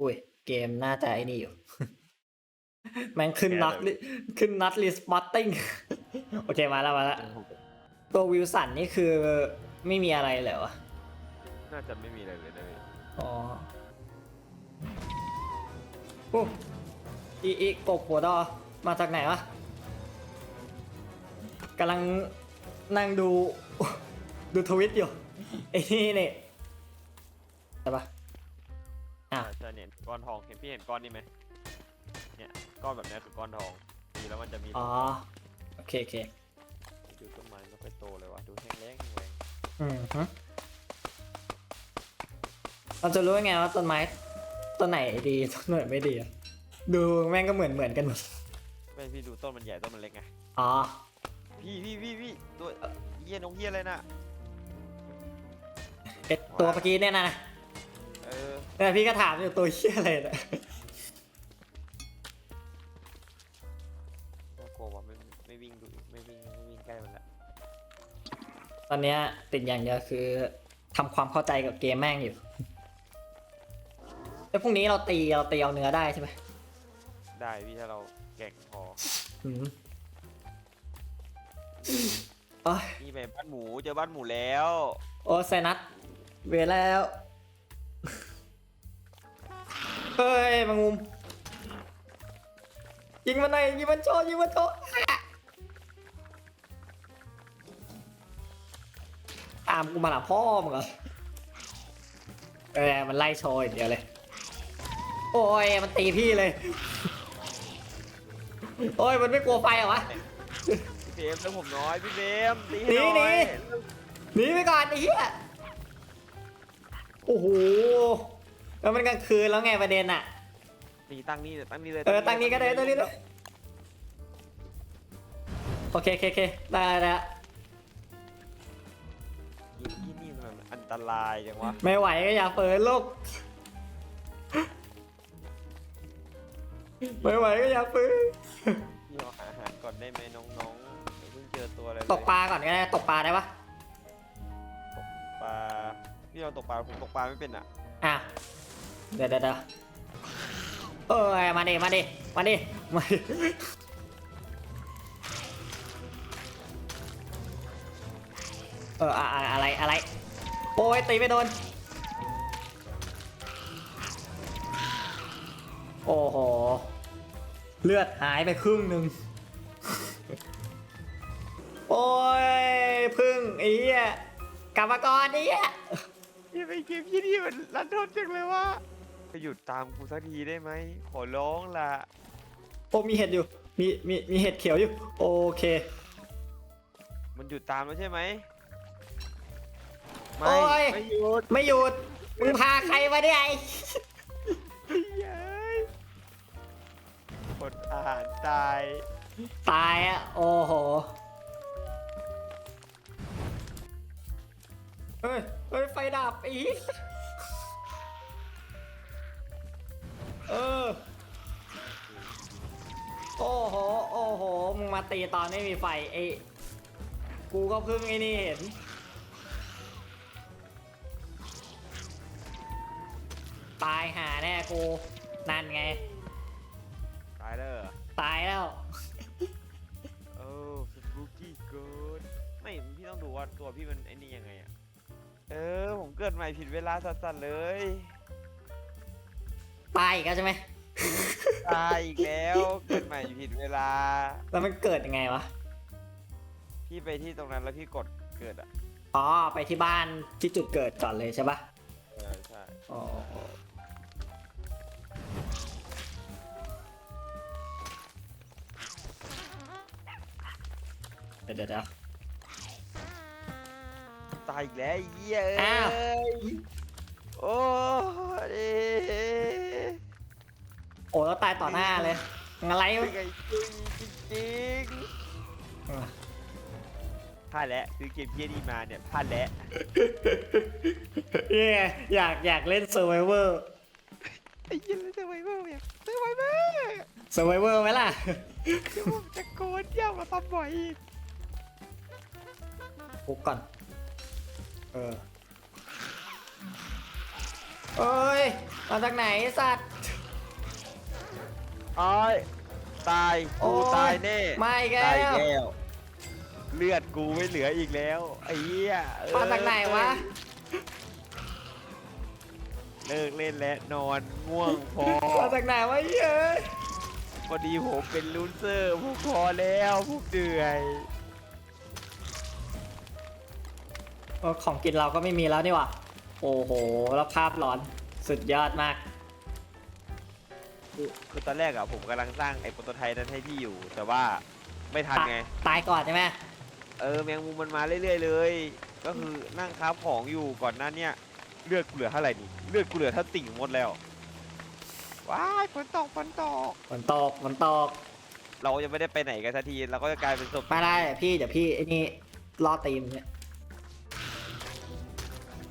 อุ้ย เกมน่าจะไอ้นี่อยู่ แม่งขึ้นน็อตขึ้นน็อตรีสปอตติ้ง โอเคมาแล้วมาแล้วตัววิลสันนี่คือไม่มีอะไรเลยวะน่าจะไม่มีอะไรเลยนะพี่อ๋อโอ้อีอีกบหัวดอ มาจากไหนวะกำลังนั่งดู ดูทวิตอยู่ไอ้นี่เนี่ยใช่ปะ อะใช่ใช่เนี่ยก้อนทองเห็นพี่เห็นก้อนนี้ไหมเนี่ยก้อนแบบเนี้ยคือก้อนทองดีแล้วมันจะมีอ๋อ โอเคโอเคดูต้นไม้ไม่ค่อยโตเลยวะดูแห้งแล้งแห้งแล้งอืมฮึเราจะรู้ยังไงว่าต้นไม้ต้นไหนดีต้นไหนไม่ดีอะดูแม่งก็เหมือนเหมือนกันหมดไม่พี่ดูต้นมันใหญ่ต้นมันเล็กไงอ๋อพี่พี่พี่พี่ตัวเอ่อเฮียนงเฮียอะไรน่ะ เอ็ดตัวเมื่อกี้เนี่ยนะ เออแต่พี่ก็ถามอยู่ตัวเชี่ยอะไรนะน่ากลัวว่ะไม่ไม่วิ่งดูไม่วิ่งไม่วิ่งใกล้มันละตอนเนี้ยติดอย่างเดียวคือทำความเข้าใจกับเกมแม่งอยู่แล้วพรุ่งนี้เราตีเราตีเอาเนื้อได้ใช่ไหมได้พี่ถ้าเราแก่งพออืมโอ้ยนี่ไปบ้านหมูเจอบ้านหมูแล้ว โอ้ไซนัสเวรแล้ว เฮ้ยแมงมุม ยิงมันหน่อยยิงมันโชว์ยิงมันโชว์ตามกูมาหาพ่อมึงเหรอเออมันไล่โชว์อย่างเดียวเลย โอ้ยมันตีพี่เลย โอ้ยมันไม่กลัวไฟเหรอวะ พี่เฟรมเรื่องผมน้อยพี่เฟรมตีหนีให้หน่อยหนีหนีไปก่อนไอ้เหี้ย โอ้โห แล้วมันกลางคืนแล้วไงประเด็นอะหนีตั้งนี่เลยตั้งนี่เลยเออตั้งนี้ก็ได้ตั้งนี้เลยโอเคโอเคโอเคได้แล้วยิงที่นี่มันอันตรายจังวะไม่ไหวก็อย่าเปิดลูก ไม่ไหวก็อย่าเปิดพี่เอาอาหารก่อนได้ไหมน้องๆเดี๋ยวเพิ่งเจอตัวอะไรเลยตกปลาก่อนก็ได้ ตกปลาได้ปะ ปลาพี่เราตกปลาผมตกปลาไม่เป็นอะอะ เดี๋ยวเดี๋ยวเดี๋ยมาดิมาดิมาดิมาดิเอออะไรอะไรโอ้ยตีไม่โดนโอ้โห เลือดหายไปครึ่งหนึ่งโอ้ยพึ่งไอ้เหี้ยกลับมก่อนไอ้เหี้ยพี่ไปเกมที่นี่มันรันทดจังเลยว่า หยุดตามกูสักทีได้ไหม ขอร้องล่ะโอ้มีเห็ดอยู่ มีมีมีเห็ดเขียวอยู่ โอเค มันหยุดตามแล้วใช่ไหมโอ้ไม่ยไม่หยุดไม่หยุดมึงพาใครมาเนี่ยไอ้เย้ยอดอาหารตาย ตายอะโอ้โหเฮ้ยเฮ้ยไฟดับอีก ตีตอนไม่มีไฟไอ้กูก็เพิ่งไอ้นี่เห็น ตายหาแน่กู นั่นไง ตายแล้วเหรอตายแล้ว โอ้สปูกี้เกินไม่พี่ต้องดูว่าตัวพี่มันไอ้นี่ยังไงอะเออ ผมเกิดใหม่ผิดเวลาสัสๆเลย ตายอีกแล้วใช่ไหมตายอีกแล้วเกิดให ม่ผิดเวลา แล้วมันเกิดยังไงวะ พี่ไปที่ตรงนั้นแล้วพี่กดเกิดอะ อ๋อ ไปที่บ้านที่จุดเกิดก่อนเลยใช่ปะเออใช่ อ๋อ เดี๋ยวเดี๋ยวเดี๋ยว ตายอีกแล้วไอ้เหี้ยอ้าว เอ้ยโอ้ยโอ้แล้วตายต่อหน้าเลย อะไรเป็วะนไงจริงจริงพลาดแล้วซื้อเกมเพี้ยนี่มาเนี่ยพลาดแล้วเนี่ยอยากอยากเล่น Survivor ไอ้เหี้ยแล้วจะไวเบอร์เนี่ยจะไวเบอร์ Survivor ไหมล่ะ เดี๋ยวผมจะโกนเยี่ยมมาทำบ่อยอีกปุ๊บก่อน เออเอเอ้ย มาจากไหนไอ้สัตว์ อ้อยตายโอ้กูยตายแน่ไม่แก้ตายวแล้วเลือดกูไม่เหลืออีกแล้วไอ้เหี้ยเอ้ยมาจากไหนวะ เลิกเล่นแล้วนอนง่วงพอ มาจากไหนวะเย้ยพอดีผมเป็นลูเซอร์พวกพอแล้วพวกเหนื่อยเออของกินเราก็ไม่มีแล้วนี่หว่าโอ้โห แล้วภาพหลอน สุดยอดมาก คือคือตอนแรกอะผมกำลังสร้างไอ้โปรโตไทป์นั้นให้พี่อยู่ แต่ว่าไม่ทันไง ตายก่อนใช่ไหมเออแมงมุมมันมาเรื่อยๆเลย ก็คือนั่งค้าของอยู่ก่อนหน้าเนี้ยเลือดกูเหลือเท่าไหร่นี่เลือดกูเหลือเท่าติ่งหมดแล้วว้ายฝนตกฝนตกฝนตกฝนตกเราจะไม่ได้ไปไหนกันสักทีเราก็จะกลายเป็นศพไม่ได้พี่เดี๋ยวพี่ไอ้นี่ล่อตีมเนี่ย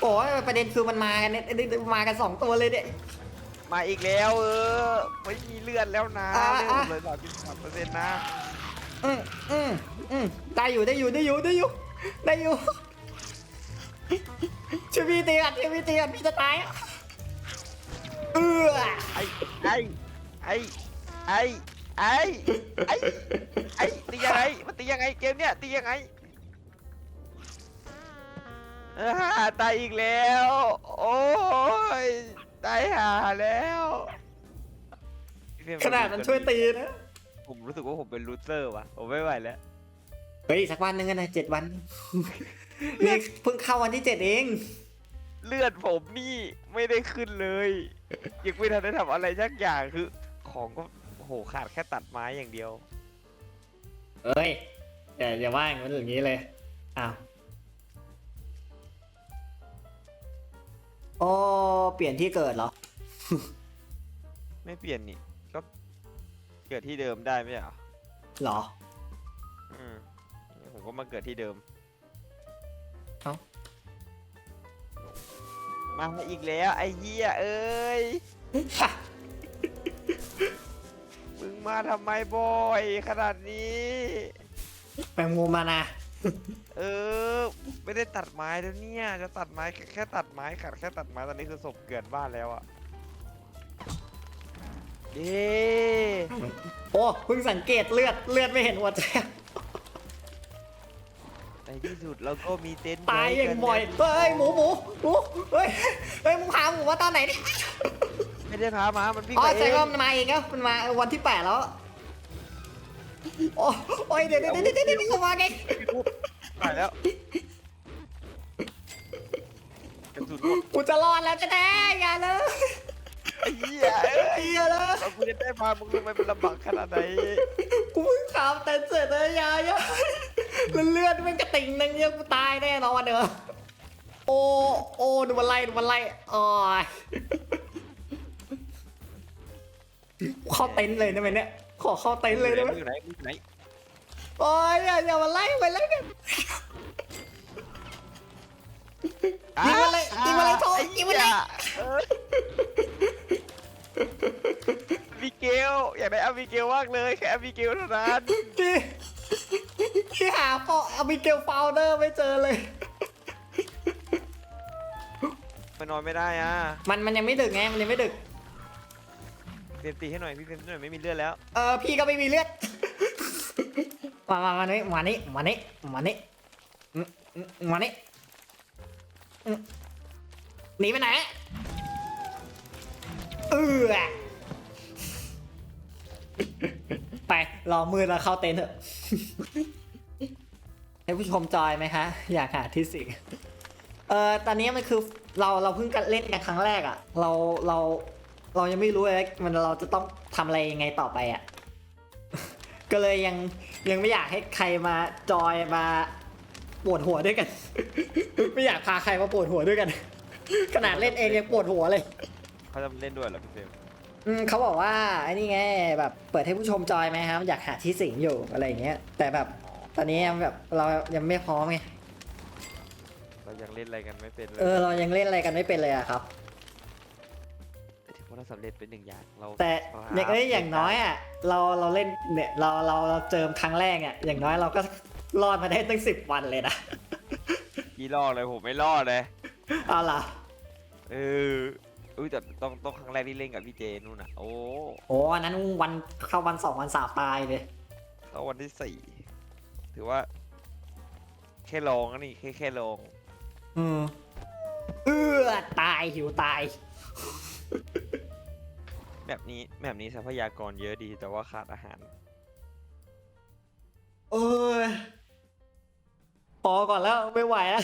โอ้ยประเด็นคือมันมากันเนี่ยมากันสองตัวเลยเนี่ย มาอีกแล้วเออไม่มีเลือดแล้วนะอะ เลือดอะผมเลยสามสิบสามเปอร์เซ็นต์นะอืมอืมอืมได้อยู่ได้อยู่ได้อยู่ได้อยู่ได้อยู่ช่วยพี่ตีกันช่วยพี่ตีกันพี่จะตายอะเออไอ้ไอ้ไอ้ไอ้ไอ้ไอ้ไอ้ตียังไงมันตียังไงเกมเนี้ยตียังไงอ่าตายอีกแล้ว โอ้ย ตายหาแล้วพี่เฟรขนาดมันช่วยตีนะ ผมรู้สึกว่าผมเป็นลูเซอร์ว่ะ ผมไม่ไหวแล้ว เฮ้ย สักวันหนึ่งกันนะเจ็ดวัน นี่เพิ่งเข้าวันที่เจ็ดเอง เลือดผมนี่ไม่ได้ขึ้นเลย ยังไม่ทันได้ทำอะไรสักอย่างคือ ของก็โอ้โหขาดแค่ตัดไม้อย่างเดียว เอ้ยอย่าอย่าว่าอย่างนั้นอย่างนี้เลย อ้าว โอ้เปลี่ยนที่เกิดเหรอ ไม่เปลี่ยนนี่ ก็เกิดที่เดิมได้ไหมอะเหรอ อืมผมก็มาเกิดที่เดิมเอ้า มาอีกแล้ว ไอ้เหี้ยเอ้ย มึงมาทำไมบ่อย ขนาดนี้ แมงมุมมานะ เออ ไม่ได้ตัดไม้แล้วเนี่ย จะตัดไม้แค่แค่ตัดไม้ขาดแค่ตัดไม้ตอนนี้คือศพเกลื่อนบ้านแล้วอะเย้โอ้เพิ่งสังเกตเลือดเลือดไม่เห็นหัวใจในที่สุดเราก็มีเต็นท์ตายอย่างไว้กันบ่อยแล้วเฮ้ยหมูหมูหมูเฮ้ยเฮ้ยมึงพาหมูมาตอนไหนเนี่ยไม่ได้พามามันวิ่งอ๋อมาเอใช่งว่ามันมาเองแล้วมันมาวันที่แปดแล้วโอ้โอ้ยเดี๋ยวเดี๋ยวเดี๋ยวเดี๋ยวเดี๋ยวเขามาไงตายแล้วก ระสุนหมดกูจะรอดแล้วจะแน่อย่าเลย ไอ้เหี้ยเอ้ยอย่าเลยเรากูจะได้พามึงลงไปเป็นลำบากขนาดไหนกูเพิ่งขาวแต่เสร็จแล้วอย่าอย่าแล้วเลือดมันกระติ่งนึงเนี่ยกูตายแน่นอนเด้อโอ้โอ้ดูมันไล่ดูมันไล่โอ้ยเข้าเต็นท์เลยได้ไหมเนี่ยขอเข้าเต็นท์เลยได้ไหมมึงอยู่ไหนมึงอยู่ไหน โอ้ยอย่าอย่ามาไล่ไปไล่กัน ยิงมาเลยยิงมาเลยโทษไอ้ยิงมาเลยเออมิเกลอยากได้อามิเกลมากเลยแค่อามิเกลเท่านั้นที่ที่หาฟออบิเกลฟาวเดอร์ไม่เจอเลย มันนอนไม่ได้อะมันมันยังไม่ดึกไง มันยังไม่ดึกเฟรมตีให้หน่อยพี่เฟรมตีหน่อยไม่มีเลือดแล้วเออพี่ก็ไม่มีเลือด มามามานี่มานี่มานี่มานี่อืมอืมมานี่อืม หนีไปไหนเออไปรอมือแล้วเข้าเต็นท์เถอะให้ผู้ชมจอยไหมคะ อยากหาที่สิงเออตอนนี้มันคือเราเราเพิ่งกันเล่นกันครั้งแรกอะ่ะ เราเราเรายังไม่รู้เลยมันเราจะต้องทำอะไรยังไงต่อไปอะ่ะ ก็เลยยังยังไม่อยากให้ใครมาจอยมา ปวดหัวด้วยกัน ไม่อยากพาใครมาปวดหัวด้วยกัน ขนาดเล่นเองยังปวดหัวเลยเขาจะเล่นด้วยเหรอพี่เฟรมอืมเขาบอกว่าไอ้นี่ไงแบบเปิดให้ผู้ชมจอยไหมครับ อยากหาที่สิงอยู่อะไรอย่างเงี้ย แต่แบบตอนนี้ยังแบบเรายังไม่พร้อมไงเรายังเล่นอะไรกันไม่เป็นเลเอยอเรายังเล่นอะไรกันไม่เป็นเลยอะครับ แต่ถือว่าเราสำเร็จเป็นหนึ่งอย่างเราแต่เราอย่างเอ้ยอย่างน้อยอะเราเราเล่นเนี่ยเราเราเราเจอครั้งแรกอะอย่างน้อยเราก็ รอดมาได้ตั้งสิบวันเลยนะพี่รอดเลยผมไม่รอดเลยเอาล่ะเอออุ้ยแต่ต้องต้องครั้งแรกที่เล่นกับพี่เจนู่นน่ะโอ้โอ้อันนั้นวันเข้าวันสองวันสามตายเลยเข้าวันที่สี่ถือว่า แค่ลองนะนี่แค่แค่ลองอืมเออตายหิวตาย แบบนี้แบบนี้ทรัพยากรเยอะดีแต่ว่าขาดอาหาร เอ้ยพ อก่อนแล้วไม่ไหวแล้ว